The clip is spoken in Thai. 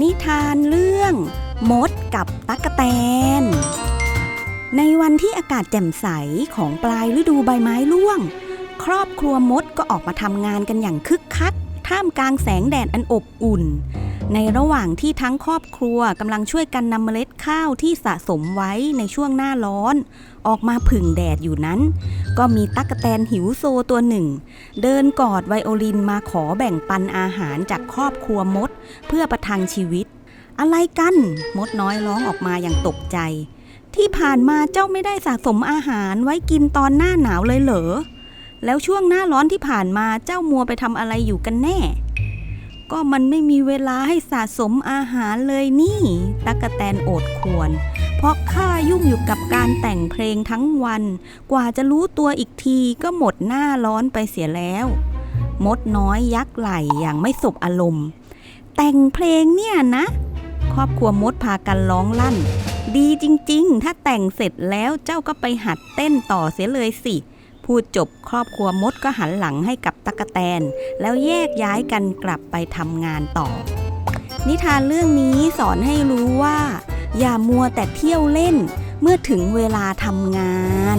นิทานเรื่อง มดกับตั๊กแตน ในวันที่อากาศแจ่มใสของปลายฤดูใบไม้ร่วง ครอบครัวมดก็ออกมาทำงานกันอย่างคึกคัก ท่ามกลางแสงแดดอันอบอุ่น ในระหว่างที่ทั้งครอบครัวกำลังช่วยกันนำเมล็ดข้าวที่สะสมไว้ในช่วงหน้าร้อน ออกมาผึ่งแดดอยู่นั้น ก็มีตั๊กแตนหิวโซตัวหนึ่ง เดินกอดไวโอลินมาขอแบ่งปันอาหารจากครอบครัวมด เพื่อประทังชีวิต อะไรกัน มดน้อยร้องออกมาอย่างตกใจ ที่ผ่านมาเจ้าไม่ได้สะสมอาหารไว้กินตอนหน้าหนาวเลยเหรอแล้วช่วงหน้าร้อนที่ผ่านมาเจ้ามัวไปทำอะไรอยู่กันแน่ ก็มันไม่มีเวลาให้สะสมอาหารเลยนี่ตั๊กแตนโอดควร เพราะข้ายุ่งอยู่กับการแต่งเพลงทั้งวัน กว่าจะรู้ตัวอีกทีก็หมดหน้าร้อนไปเสียแล้ว มดน้อยยักไหลอย่างไม่สบอารมณ์ แต่งเพลงเนี่ยนะ ครอบครัวมดพากันร้องลั่น ดีจริง ๆ ถ้าแต่งเสร็จแล้วเจ้าก็ไปหัดเต้นต่อเสียเลยสิ พูดจบครอบครัวมดก็หันหลังให้กับตะกะแตน แล้วแยกย้ายกันกลับไปทำงานต่อ นิทานเรื่องนี้สอนให้รู้ว่า อย่ามัวแต่เที่ยวเล่น เมื่อถึงเวลาทำงาน